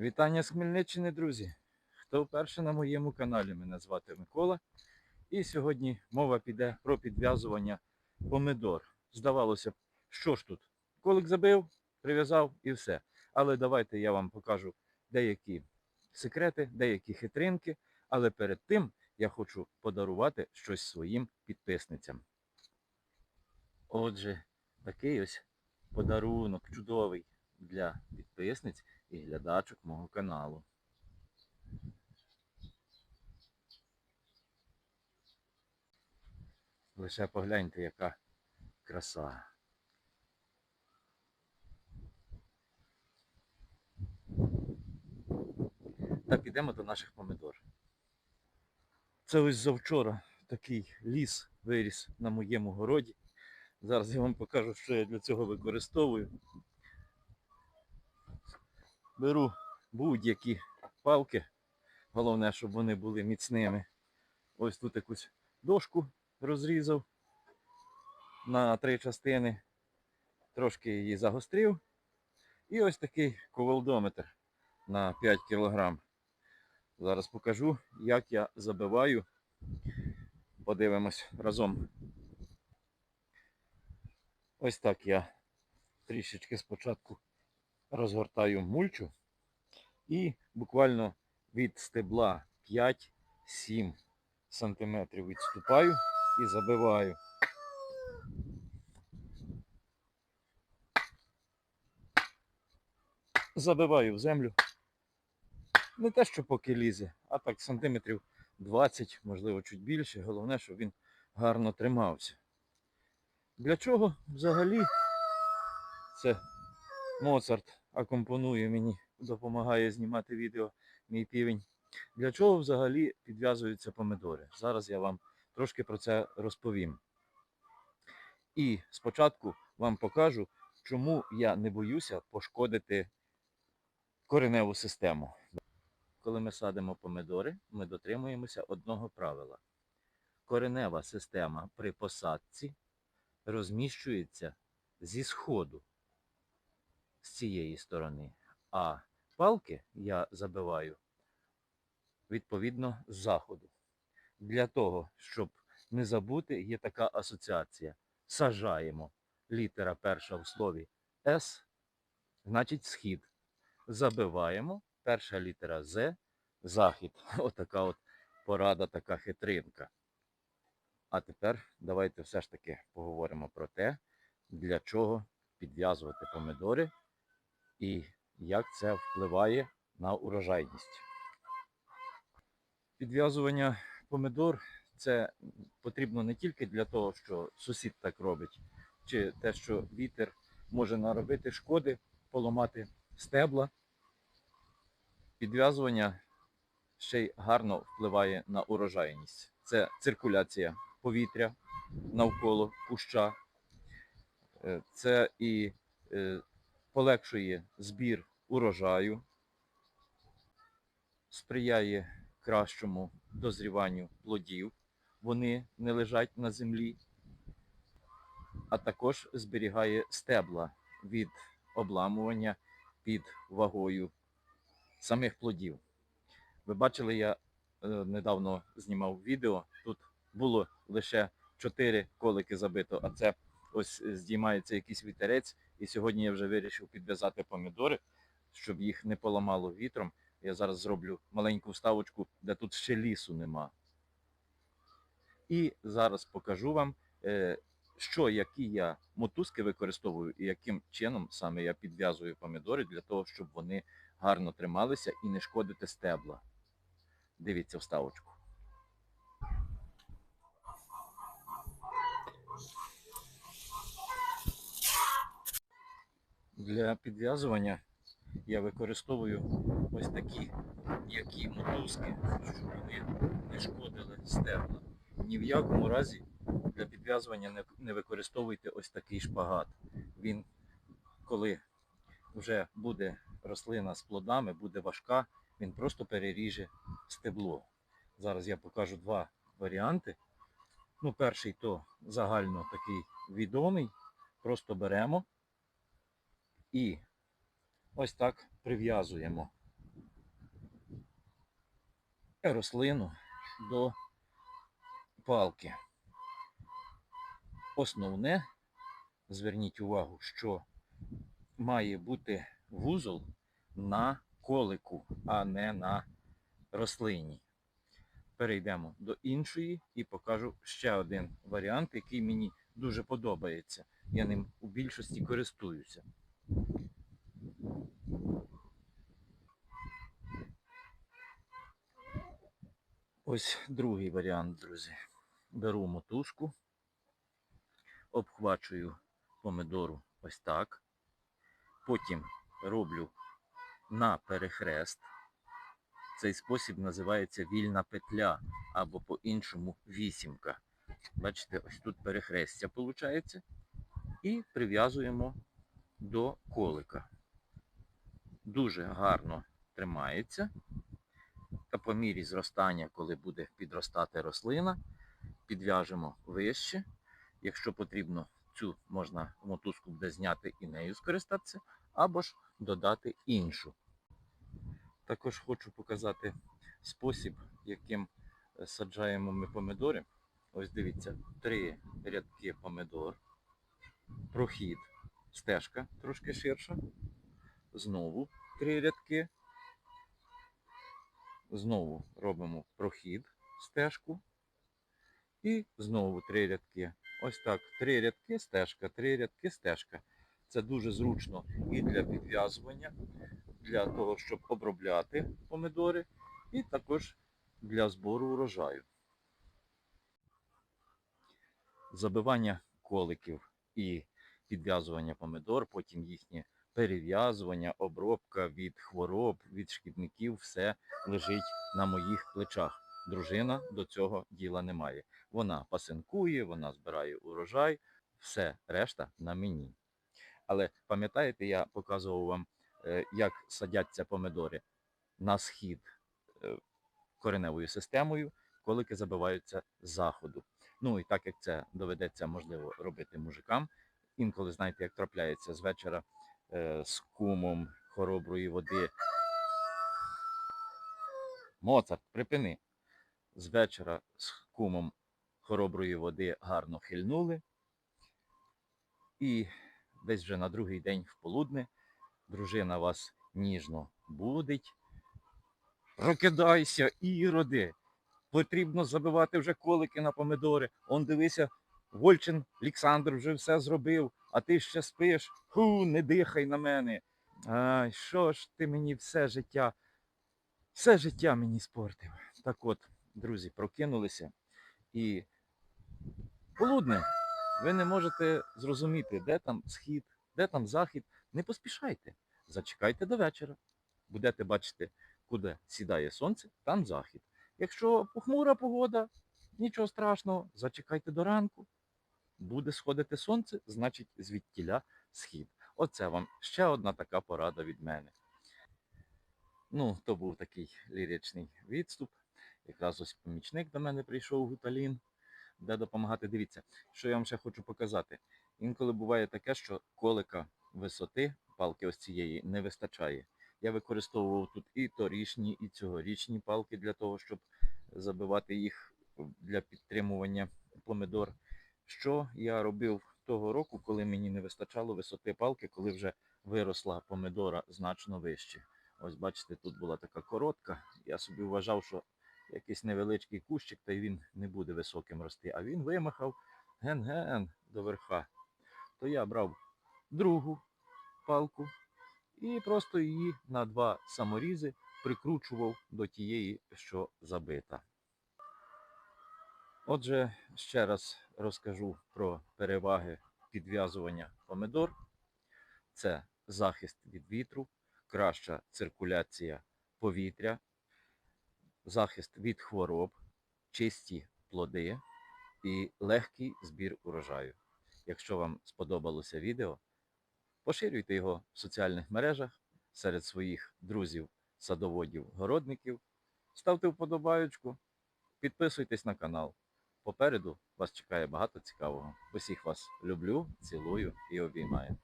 Вітання з Хмельниччини, друзі! Хто вперше на моєму каналі, мене звати Микола. І сьогодні мова піде про підв'язування помидор. Здавалося б, що ж тут? Колик забив, прив'язав і все. Але давайте я вам покажу деякі секрети, деякі хитринки. Але перед тим я хочу подарувати щось своїм підписницям. Отже, такий ось подарунок чудовий для підписниць і глядачок мого каналу. Лише погляньте, яка краса. Та підемо до наших помидор. Це ось завчора такий ліс виріс на моєму городі. Зараз я вам покажу, що я для цього використовую. Беру будь-які палки. Головне, щоб вони були міцними. Ось тут якусь дошку розрізав на три частини. Трошки її загострив. І ось такий ковалдометр на 5 кг. Зараз покажу, як я забиваю. Подивимось разом. Ось так я трішечки спочатку розгортаю мульчу і буквально від стебла 5-7 сантиметрів відступаю і забиваю. Забиваю в землю. Не те, що поки лізе, а так сантиметрів 20, можливо, чуть більше. Головне, щоб він гарно тримався. Для чого взагалі це Моцарт акомпонує мені, допомагає знімати відео мій півень. Для чого взагалі підв'язуються помидори? Зараз я вам трошки про це розповім. І спочатку вам покажу, чому я не боюся пошкодити кореневу систему. Коли ми садимо помидори, ми дотримуємося одного правила. Коренева система при посадці розміщується зі сходу з цієї сторони, а палки я забиваю відповідно з заходу. Для того, щоб не забути, є така асоціація. Сажаємо літера перша в слові С, значить схід. Забиваємо перша літера З, захід. Отака от порада, така хитринка. А тепер давайте все ж таки поговоримо про те, для чого підв'язувати помидори і як це впливає на урожайність. Підв'язування помидор це потрібно не тільки для того, що сусід так робить, чи те, що вітер може наробити шкоди, поламати стебла. Підв'язування ще й гарно впливає на урожайність. Це циркуляція повітря навколо куща. Е, Це і е, полегшує збір урожаю, сприяє кращому дозріванню плодів. Вони не лежать на землі, а також зберігає стебла від обламування під вагою самих плодів. Ви бачили, я е, недавно знімав відео. Тут було лише 4 колики забито, а це ось здіймається якийсь вітерець. І сьогодні я вже вирішив підв'язати помідори, щоб їх не поламало вітром. Я зараз зроблю маленьку вставочку, де тут ще лісу нема. І зараз покажу вам, е, що які я мотузки використовую і яким чином саме я підв'язую помідори для того, щоб вони гарно трималися і не шкодити стебла. Дивіться вставочку. Для підв'язування я використовую ось такі м'які мотузки, щоб вони не шкодили стебла. Ні в якому разі для підв'язування не, використовуйте ось такий шпагат. Він, коли вже буде рослина з плодами, буде важка, він просто переріже стебло. Зараз я покажу два варіанти. Ну, перший то загально такий відомий. Просто беремо і ось так прив'язуємо рослину до палки. Основне, зверніть увагу, що має бути вузол на колику, а не на рослині. Перейдемо до іншої і покажу ще один варіант, який мені дуже подобається. Я ним у більшості користуюся. Ось другий варіант, друзі. Беру мотузку, обхвачую помидору ось так. Потім роблю на перехрест. Цей спосіб називається вільна петля або по-іншому вісімка. Бачите, ось тут перехрестя виходить. І прив'язуємо до колика. Дуже гарно тримається. Та по мірі зростання, коли буде підростати рослина, підв'яжемо вище. Якщо потрібно, цю можна мотузку буде зняти і нею скористатися, або ж додати іншу. Також хочу показати спосіб, яким е, саджаємо ми помидори. Ось дивіться, три рядки помидор, прохід, стежка трошки ширша. Знову три рядки. Знову робимо прохід, стежку. І знову три рядки. Ось так. Три рядки, стежка, три рядки, стежка. Це дуже зручно і для підв'язування, для того, щоб обробляти помидори, і також для збору урожаю. Забивання коликів і підв'язування помидор, потім їхнє перев'язування, обробка від хвороб, від шкідників, все лежить на моїх плечах. Дружина до цього діла не має. Вона пасинкує, вона збирає урожай, все решта на мені. Але пам'ятаєте, я показував вам, е, як садяться помидори на схід е, кореневою системою, колики забиваються з заходу. Ну і так як це доведеться можливо робити мужикам, інколи знаєте, як трапляється з вечора з кумом хороброї води. Моцарт, припини. З вечора з кумом хороброї води гарно хильнули. І десь вже на другий день в полудне дружина вас ніжно будить. Прокидайся, іроди! Потрібно забивати вже колики на помидори. Он дивися, Вольчин Олександр вже все зробив, а ти ще спиш. Ху, не дихай на мене. Ай, що ж ти мені все життя, все життя мені спортив. Так от, друзі, прокинулися і полудне ви не можете зрозуміти, де там схід, де там захід. Не поспішайте. Зачекайте до вечора. Будете бачити, куди сідає сонце, там захід. Якщо похмура погода, нічого страшного, зачекайте до ранку. Буде сходити сонце, значить звідтіля схід. Оце вам ще одна така порада від мене. Ну, то був такий ліричний відступ. Якраз ось помічник до мене прийшов Гуталін, де допомагати. Дивіться, що я вам ще хочу показати. Інколи буває таке, що колика висоти палки ось цієї не вистачає. Я використовував тут і торішні, і цьогорічні палки для того, щоб забивати їх для підтримування помидор. Що я робив того року, коли мені не вистачало висоти палки, коли вже виросла помидора значно вище. Ось бачите, тут була така коротка. Я собі вважав, що якийсь невеличкий кущик, та й він не буде високим рости. А він вимахав ген-ген до верха. То я брав другу палку і просто її на два саморізи прикручував до тієї, що забита. Отже, ще раз розкажу про переваги підв'язування помидор. Це захист від вітру, краща циркуляція повітря, захист від хвороб, чисті плоди і легкий збір урожаю. Якщо вам сподобалося відео, поширюйте його в соціальних мережах серед своїх друзів, садоводів, городників, ставте вподобаючку, підписуйтесь на канал. Попереду вас чекає багато цікавого. Усіх вас люблю, цілую і обіймаю.